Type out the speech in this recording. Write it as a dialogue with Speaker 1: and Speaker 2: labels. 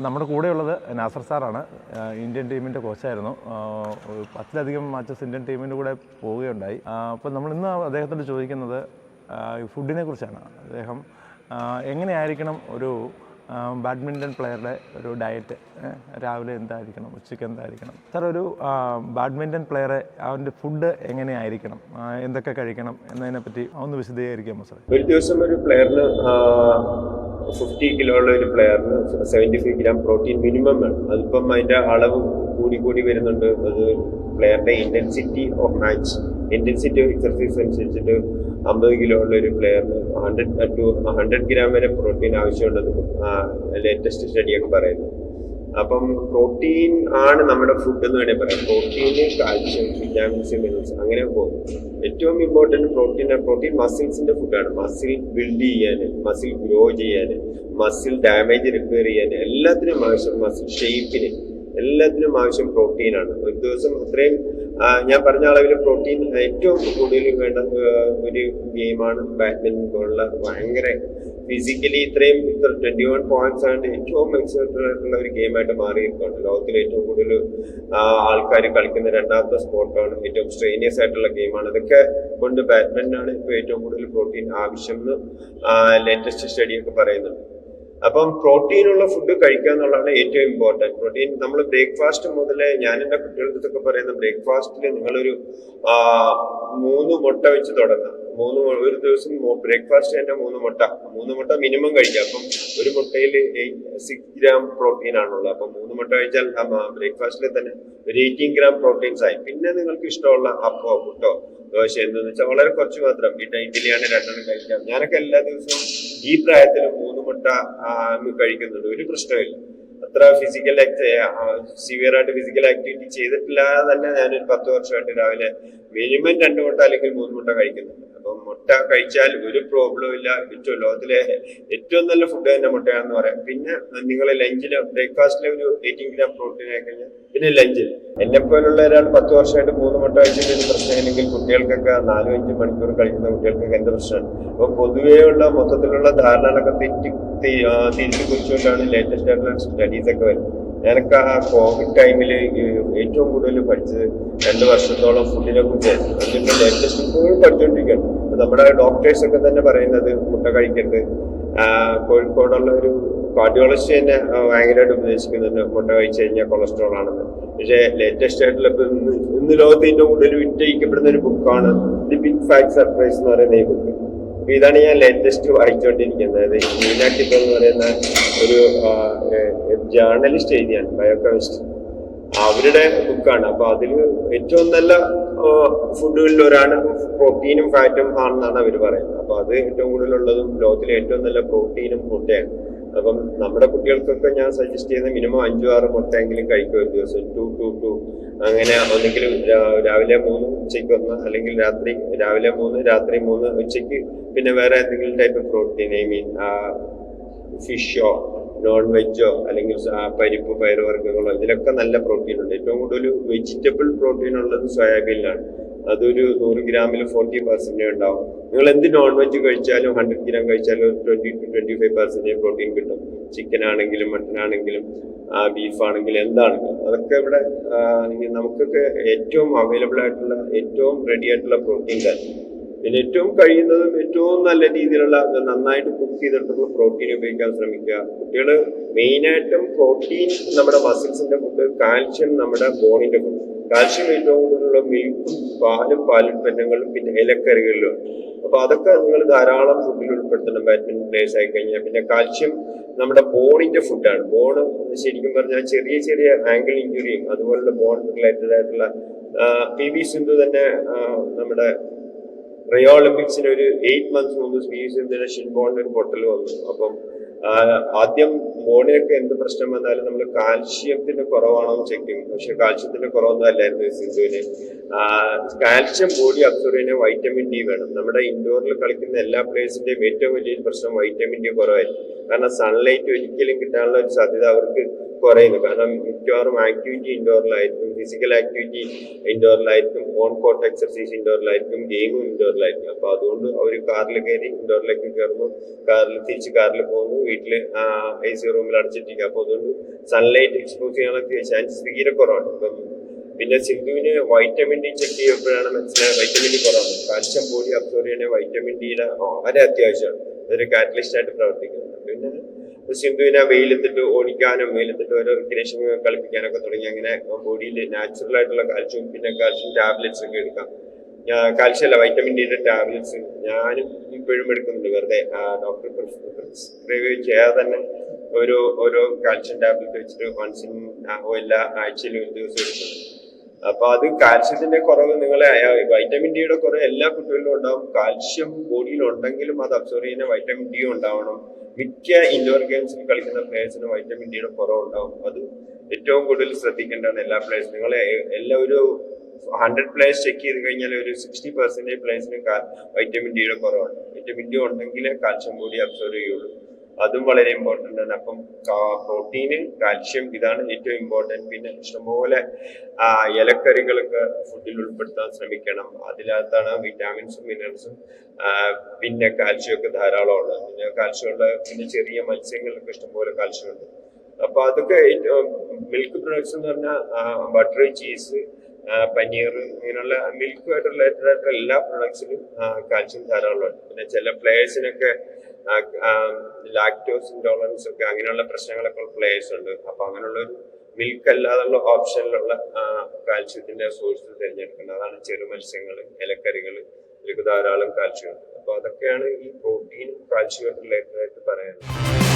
Speaker 1: നമ്മുടെ കൂടെയുള്ളത് നാസർ സാറാണ്. ഇന്ത്യൻ ടീമിന്റെ കോച്ചായിരുന്നു. പത്തിലധികം മാച്ചസ് ഇന്ത്യൻ ടീമിന്റെ കൂടെ പോവുകയുണ്ടായി. അപ്പോൾ നമ്മൾ ഇന്ന് അദ്ദേഹത്തോട് ചോദിക്കുന്നത് ഫുഡിനെ കുറിച്ചാണ്. അദ്ദേഹം എങ്ങനെയായിരിക്കണം ഒരു ബാഡ്മിന്റൺ പ്ലെയറുടെ ഒരു ഡയറ്റ് രാവിലെ എന്തായിരിക്കണം ഉച്ചയ്ക്ക് എന്തായിരിക്കണം. സാർ ഒരു ബാഡ്മിന്റൺ പ്ലെയറെ അവന്റെ ഫുഡ് എങ്ങനെയായിരിക്കണം എന്തൊക്കെ കഴിക്കണം എന്നതിനെ പറ്റി ഒന്ന് വിശദീകരിക്കാമോ സാർ
Speaker 2: ഒരു ദിവസം ഒരു പ്ലെയറിന് ഫിഫ്റ്റി കിലോ ഉള്ള ഒരു പ്ലെയറിന് seventy five gram protein minimum വേണം. അതിപ്പം അതിന്റെ അളവ് കൂടി കൂടി വരുന്നുണ്ട്. അത് പ്ലെയറിന്റെ intensity of match intensity of exercise അനുസരിച്ചിട്ട് അമ്പത് കിലോ ഉള്ള ഒരു പ്ലെയറിന് ഹൺഡ്രഡ് ടു ഹൺഡ്രഡ് ഗ്രാം വരെ പ്രോട്ടീൻ ആവശ്യമുണ്ടെന്ന് ലേറ്റസ്റ്റ് സ്റ്റഡിയൊക്കെ പറയുന്നു. അപ്പം പ്രോട്ടീൻ ആണ് നമ്മുടെ ഫുഡ് എന്ന് വേണേൽ പറയാം. പ്രോട്ടീന് കാൽഷ്യം വിറ്റാമിൻസ് മിനറൽസ് അങ്ങനെ പോകും ഏറ്റവും ഇമ്പോർട്ടന്റ് പ്രോട്ടീൻ പ്രോട്ടീൻ മസിൽസിന്റെ ഫുഡാണ് മസിൽ ബിൽഡ് ചെയ്യാൻ മസിൽ ഗ്രോ ചെയ്യാൻ മസിൽ ഡാമേജ് റിപ്പയർ ചെയ്യാൻ എല്ലാത്തിനും ആവശ്യം മസിൽ ഷേപ്പിന് എല്ലാത്തിനും ആവശ്യം പ്രോട്ടീനാണ് ഒരു ദിവസം അത്രയും ഞാൻ പറഞ്ഞ അളവിൽ പ്രോട്ടീൻ ഏറ്റവും കൂടുതൽ വേണ്ട ഒരു ഗെയിമാണ് ബാഡ്മിന്റൺ പോലുള്ള ഭയങ്കര ഫിസിക്കലി ഇത്രയും ഇത്ര ട്വന്റി വൺ പോയിന്റ്സ് ആണ് ഏറ്റവും എക്സൈറ്റഡ് ഒരു ഗെയിമായിട്ട് മാറിയിരിക്കുകയാണ് ലോകത്തിൽ ഏറ്റവും കൂടുതൽ ആൾക്കാർ കളിക്കുന്ന രണ്ടാമത്തെ സ്പോർട്ടാണ് ഏറ്റവും സ്ട്രെയിനിയസ് ആയിട്ടുള്ള ഗെയിമാണ് ഇതൊക്കെ കൊണ്ട് ബാഡ്മിന്റൺ ആണ് ഇപ്പോൾ ഏറ്റവും കൂടുതൽ പ്രോട്ടീൻ ആവശ്യം എന്ന് ലേറ്റസ്റ്റ് സ്റ്റഡിയൊക്കെ പറയുന്നുണ്ട്. അപ്പം പ്രോട്ടീൻ ഉള്ള ഫുഡ് കഴിക്കുക എന്നുള്ളതാണ് ഏറ്റവും ഇമ്പോർട്ടന്റ് പ്രോട്ടീൻ നമ്മൾ ബ്രേക്ക്ഫാസ്റ്റ് മുതൽ ഞാൻ എന്റെ കുട്ടികളുടെ അടുത്തൊക്കെ പറയുന്ന ബ്രേക്ക്ഫാസ്റ്റിൽ നിങ്ങളൊരു മൂന്ന് മുട്ട വെച്ച് തുടങ്ങാം. മൂന്ന് ഒരു ദിവസം ബ്രേക്ക്ഫാസ്റ്റ് തന്നെ മൂന്ന് മുട്ട. മൂന്ന് മുട്ട മിനിമം കഴിക്കുക. അപ്പം ഒരു മുട്ടയിൽ സിക്സ് ഗ്രാം പ്രോട്ടീൻ ആണുള്ളത്. അപ്പം മൂന്ന് മുട്ട കഴിച്ചാൽ ബ്രേക്ക്ഫാസ്റ്റിൽ തന്നെ ഒരു എയ്റ്റീൻ ഗ്രാം പ്രോട്ടീൻസ് ആയി. പിന്നെ നിങ്ങൾക്ക് ഇഷ്ടമുള്ള അപ്പോ പുട്ടോ ദോശ എന്തെന്ന് വെച്ചാൽ വളരെ കുറച്ച് മാത്രം. ഈ ടൈം ബിരിയാണി രണ്ടെണ്ണം കഴിക്കാം. ഞാനൊക്കെ എല്ലാ ദിവസവും ഈ പ്രായത്തിലും മൂന്ന് മുട്ട കഴിക്കുന്നുണ്ട് ഒരു പ്രശ്നമില്ല. അത്ര ഫിസിക്കൽ സിവിയർ ആയിട്ട് ഫിസിക്കൽ ആക്ടിവിറ്റി ചെയ്തിട്ടില്ലാതെ തന്നെ ഞാനൊരു പത്ത് വർഷമായിട്ട് രാവിലെ മിനിമം രണ്ട് മുട്ട അല്ലെങ്കിൽ മൂന്ന് മുട്ട കഴിക്കുന്നുണ്ട് മുട്ട കഴിച്ചാൽ ഒരു പ്രോബ്ലം ഇല്ല. ഏറ്റവും ലോകത്തിലെ ഏറ്റവും നല്ല ഫുഡ് തന്നെ മുട്ടയാണെന്ന് പറയാം. പിന്നെ നിങ്ങൾ ലഞ്ചിന് ബ്രേക്ക്ഫാസ്റ്റിലെ ഒരു എയ്റ്റീൻ ഗ്രാം പ്രോട്ടീൻ ആയി കഴിഞ്ഞാൽ പിന്നെ ലഞ്ചിൽ എന്നെ പോലുള്ള ഒരാൾ പത്ത് വർഷമായിട്ട് മൂന്ന് മുട്ട കഴിച്ചിട്ട് ഒരു പ്രശ്നമില്ലെങ്കിൽ കുട്ടികൾക്കൊക്കെ നാലും അഞ്ചും മണിക്കൂർ കഴിക്കുന്ന കുട്ടികൾക്കൊക്കെ എന്ത് പ്രശ്നമാണ് അപ്പൊ പൊതുവെയുള്ള മൊത്തത്തിലുള്ള ധാരണകളൊക്കെ തെറ്റി തിരിച്ചു കുറിച്ചുകൊണ്ടാണ് ലേറ്റസ്റ്റ് ആയിട്ടുള്ള സ്റ്റഡീസ് ഒക്കെ വരുന്നത്. ഞാനൊക്കെ ആ കോവിഡ് ടൈമിൽ ഏറ്റവും കൂടുതൽ പഠിച്ചത് രണ്ട് വർഷത്തോളം ഫുഡിനെ കുറിച്ചായിരുന്നു അതിന്റെ ലേറ്റസ്റ്റ് ഇപ്പോഴും പഠിച്ചുകൊണ്ടിരിക്കുകയാണ് നമ്മുടെ ഡോക്ടേഴ്സ് ഒക്കെ തന്നെ പറയുന്നത് മുട്ട കഴിക്കരുത്. കോഴിക്കോടുള്ള ഒരു കാർഡിയോളജി തന്നെ ഭയങ്കരമായിട്ട് ഉപദേശിക്കുന്നുണ്ട് മുട്ട കഴിച്ചു കഴിഞ്ഞാൽ കൊളസ്ട്രോൾ ആണെന്ന്. പക്ഷേ ലേറ്റസ്റ്റ് ആയിട്ടുള്ള ഇന്ന് ഇന്ന് ലോകത്ത് ഏറ്റവും കൂടുതൽ വിറ്റയിക്കപ്പെടുന്ന ഒരു ബുക്കാണ് ദി ബിഗ് ഫാക്ട് സർപ്രൈസ് എന്ന് പറയുന്ന ഈ ബുക്ക് ഇതാണ് ഞാൻ ലേറ്റസ്റ്റ് വായിച്ചുകൊണ്ടിരിക്കുന്നത് മീനാട്ടിപ്പ് എന്ന് പറയുന്ന ഒരു ജേർണലിസ്റ്റ് എഴുതിയാണ് ബയോകെമിസ്റ്റ് അവരുടെ ബുക്കാണ് അപ്പോൾ അതിൽ ഏറ്റവും നല്ല ഫുഡുകളിൽ ഒരാണ് പ്രോട്ടീനും ഫാറ്റും ആണെന്നാണ് അവർ പറയുന്നത്. അപ്പൊ അത് ഏറ്റവും കൂടുതലുള്ളതും ലോകത്തിലെ ഏറ്റവും നല്ല പ്രോട്ടീനും മുട്ടയാണ്. അപ്പം നമ്മുടെ കുട്ടികൾക്കൊക്കെ ഞാൻ സജസ്റ്റ് ചെയ്യുന്ന മിനിമം അഞ്ചു ആറ് മുട്ടയെങ്കിലും കഴിക്കും ഒരു ദിവസം. ടു ടു ടു അങ്ങനെ ഒന്നെങ്കിൽ രാവിലെ മൂന്ന് ഉച്ചയ്ക്ക് ഒന്ന് അല്ലെങ്കിൽ രാത്രി രാവിലെ മൂന്ന് രാത്രി മൂന്ന് ഉച്ചയ്ക്ക് പിന്നെ വേറെ എന്തെങ്കിലും ടൈപ്പ് പ്രോട്ടീൻ ഐ മീൻ ഫിഷോ നോൺ വെജോ അല്ലെങ്കിൽ പരിപ്പ് പയറുവർഗങ്ങളോ ഇതിലൊക്കെ നല്ല പ്രോട്ടീൻ ഉണ്ട്. ഏറ്റവും കൂടുതൽ വെജിറ്റബിൾ പ്രോട്ടീൻ ഉള്ളത് സോയാബീനിലാണ് അതൊരു നൂറ് ഗ്രാമിൽ ഫോർട്ടി പെർസെന്റേ ഉണ്ടാവും. നിങ്ങൾ എന്ത് നോൺ വെജ് കഴിച്ചാലും ഹൺഡ്രഡ് ഗ്രാം കഴിച്ചാലും ട്വന്റി ടു ട്വന്റി ഫൈവ് പെർസെന്റേ പ്രോട്ടീൻ കിട്ടും. ചിക്കൻ ആണെങ്കിലും മട്ടൺ ആണെങ്കിലും ബീഫ് ആണെങ്കിലും എന്താണെങ്കിലും. അതൊക്കെ ഇവിടെ നമുക്കൊക്കെ ഏറ്റവും അവൈലബിൾ ആയിട്ടുള്ള ഏറ്റവും റെഡി ആയിട്ടുള്ള പ്രോട്ടീൻ കാര്യം പിന്നെ ഏറ്റവും കഴിയുന്നതും ഏറ്റവും നല്ല രീതിയിലുള്ള നന്നായിട്ട് കുക്ക് ചെയ്തിട്ടുള്ള പ്രോട്ടീൻ ഉപയോഗിക്കാൻ ശ്രമിക്കുക. കുട്ടികൾ മെയിനായിട്ടും പ്രോട്ടീൻ നമ്മുടെ മസിൽസിന്റെ ഫുഡ് കാൽഷ്യം നമ്മുടെ ബോണിന്റെ ഫുഡ് കാൽഷ്യം ഏറ്റവും കൂടുതലുള്ള മിൽക്കും പാലും പാലുൽപ്പന്നങ്ങളും പിന്നെ ഇലക്കറികളിലും. അപ്പൊ അതൊക്കെ നിങ്ങൾ ധാരാളം ഫുഡിൽ ഉൾപ്പെടുത്തണം. ബാഡ്മിന്റൺ പ്ലേസ് ആയി കഴിഞ്ഞാൽ. പിന്നെ കാൽഷ്യം നമ്മുടെ ബോണിന്റെ ഫുഡാണ് ബോൺ ശരിക്കും പറഞ്ഞാൽ ചെറിയ ചെറിയ ആംഗിൾ ഇഞ്ചുറിയും അതുപോലുള്ള ബോൺ റിലേറ്റഡ് ആയിട്ടുള്ള പി വി സിന്ധു തന്നെ നമ്മുടെ റിയോ ഒളിമ്പിക്സിന് ഒരു എയ്റ്റ് മന്ത്സ് മുമ്പ് പി വി സിന്ധുവിന്റെ ഷിൻബോണിന് ഒരു പൊട്ടൽ വന്നു. അപ്പം ആദ്യം ബോണിനൊക്കെ എന്ത് പ്രശ്നം വന്നാലും നമ്മൾ കാൽഷ്യത്തിന്റെ കുറവാണോ ചെക്കിങ് പക്ഷെ കാൽഷ്യത്തിന്റെ കുറവൊന്നും അല്ലായിരുന്നു സിന്ധുവിന്. Calcium body absorb vitamin D വേണം. നമ്മുടെ ഇൻഡോറിൽ കളിക്കുന്ന എല്ലാ പ്ലേയേഴ്സിന്റെയും ഏറ്റവും വലിയൊരു പ്രശ്നം വൈറ്റമിൻ ഡി കുറവായിരിക്കും. കാരണം സൺലൈറ്റ് ഒരിക്കലും കിട്ടാനുള്ള ഒരു സാധ്യത അവർക്ക് കുറയുന്നു. കാരണം മിക്കവാറും ആക്ടിവിറ്റി ഇൻഡോറിലായിരിക്കും ഫിസിക്കൽ ആക്ടിവിറ്റി ഇൻഡോറിലായിരിക്കും ഓൺ കോട്ട് എക്സർസൈസ് ഇൻഡോറിലായിരിക്കും ഗെയിമും ഇൻഡോറിലായിരിക്കും അപ്പോൾ അതുകൊണ്ട് അവർ കാറിൽ കയറി ഇൻഡോറിലേക്ക് കയറുന്നു. കാറിൽ തിരിച്ച് കാറിൽ പോകുന്നു. വീട്ടിൽ എ സി റൂമിൽ അടച്ചിട്ടിരിക്കുക. അപ്പൊ അതുകൊണ്ട് സൺലൈറ്റ് എക്സ്പോസ് ചെയ്യാനുള്ള ചാൻസ് തീരെ കുറവാണ്. ഇപ്പം പിന്നെ സിന്ധുവിന് വൈറ്റമിൻ ഡി ചെക്ക് ചെയ്യപ്പോഴാണ് മനസ്സിലായത് വൈറ്റമിൻ ഡി കുറവാണ്. കാൽഷ്യം ബോഡി അബ്സോർവ് ചെയ്യണേ വൈറ്റമിൻ ഡിയുടെ വളരെ അത്യാവശ്യമാണ്. ഇതൊരു കാറ്റലിസ്റ്റ് ആയിട്ട് പ്രവർത്തിക്കുന്നുണ്ട് പിന്നെ സിന്ധുവിനെ വെയിലത്തിട്ട് ഓടിക്കാനും വെയിലത്തിട്ട് ഓരോ റിക്രിയേഷൻ കളിപ്പിക്കാനൊക്കെ തുടങ്ങി. അങ്ങനെ ബോഡിയിൽ നാച്ചുറൽ ആയിട്ടുള്ള കാൽഷ്യം പിന്നെ കാൽഷ്യം ടാബ്ലറ്റ്സ് ഒക്കെ എടുക്കാം. കാൽഷ്യം അല്ല വൈറ്റമിൻ ഡിയുടെ ടാബ്ലറ്റ്സ് ഞാനും ഇപ്പോഴും എടുക്കുന്നുണ്ട്. വെറുതെ ഡോക്ടർ പ്രിസ്ക്രൈബ് ചെയ്യാതെ തന്നെ ഓരോ ഓരോ കാൽഷ്യം ടാബ്ലറ്റ് വെച്ചിട്ട് വൺസിൻ എല്ലാ ആഴ്ചയിലും ഒരു ദിവസം എടുക്കുന്നുണ്ട് അപ്പൊ അത് കാൽഷ്യത്തിന്റെ കുറവ് നിങ്ങളെ വൈറ്റമിൻ ഡിയുടെ കുറവ് എല്ലാ കുട്ടികളിലും ഉണ്ടാവും. കാൽഷ്യം ബോഡിയിൽ ഉണ്ടെങ്കിലും അത് അബ്സോർവ് ചെയ്യുന്ന വൈറ്റമിൻ ഡി ഉണ്ടാവണം. മിക്ക ഇൻഡോർ ഗെയിംസിൽ കളിക്കുന്ന പ്ലേയേഴ്സിന് വൈറ്റമിൻ ഡിയുടെ കുറവ് ഉണ്ടാവും. അത് ഏറ്റവും കൂടുതൽ ശ്രദ്ധിക്കേണ്ടതാണ് എല്ലാ പ്ലേയേഴ്സും നിങ്ങൾ എല്ലാ ഒരു ഹൺഡ്രഡ് പ്ലേയേഴ്സ് ചെക്ക് ചെയ്ത് കഴിഞ്ഞാൽ ഒരു സിക്സ്റ്റി പെർസെന്റേജ് പ്ലേയേഴ്സിന് വൈറ്റമിൻ ഡിയുടെ കുറവാണ്. വൈറ്റമിൻ ഡി ഉണ്ടെങ്കിലേ കാൽഷ്യം ബോഡി അബ്സോർവ് ചെയ്യുള്ളൂ. അതും വളരെ ഇമ്പോർട്ടന്റ് ആണ്. അപ്പം പ്രോട്ടീന് കാൽഷ്യം ഇതാണ് ഏറ്റവും ഇമ്പോർട്ടന്റ് പിന്നെ ഇഷ്ടംപോലെ ഇലക്കറികളൊക്കെ ഫുഡിൽ ഉൾപ്പെടുത്താൻ ശ്രമിക്കണം. അതിനകത്താണ് വിറ്റാമിൻസും മിനറൽസും പിന്നെ കാൽഷ്യം ഒക്കെ ധാരാളം ഉള്ളത്. പിന്നെ കാൽഷ്യം ഉള്ള പിന്നെ ചെറിയ മത്സ്യങ്ങളിലൊക്കെ ഇഷ്ടംപോലെ കാൽഷ്യം ഉണ്ട്. അപ്പൊ അതൊക്കെ മിൽക്ക് പ്രൊഡക്ട്സ് എന്ന് പറഞ്ഞാൽ ബട്ടർ ചീസ് പനീർ ഇങ്ങനെയുള്ള മിൽക്ക് റിലേറ്റഡ് ആയിട്ടുള്ള എല്ലാ പ്രൊഡക്ട്സിലും കാൽഷ്യം ധാരാളമുണ്ട് പിന്നെ ചില പ്ലേയേഴ്സിനൊക്കെ ലാക്ടോസ് ഇൻടോളറൻസ് ഒക്കെ അങ്ങനെയുള്ള പ്രശ്നങ്ങളൊക്കെ ഉള്ള പ്ലേയേഴ്സ് ഉണ്ട്. അപ്പൊ അങ്ങനെയുള്ള ഒരു മിൽക്ക് അല്ലാതുള്ള ഓപ്ഷനിലുള്ള കാൽഷ്യത്തിന്റെ സോഴ്സ് തിരഞ്ഞെടുക്കുന്നത്. അതാണ് ചെറു മത്സ്യങ്ങൾ ഇലക്കറികൾ ഇതിലേക്ക് ധാരാളം കാൽഷ്യം ഉണ്ട് അപ്പൊ അതൊക്കെയാണ് ഈ പ്രോട്ടീൻ കാൽസ്യം റിലേറ്റഡ് ആയിട്ട് പറയാനുള്ളത്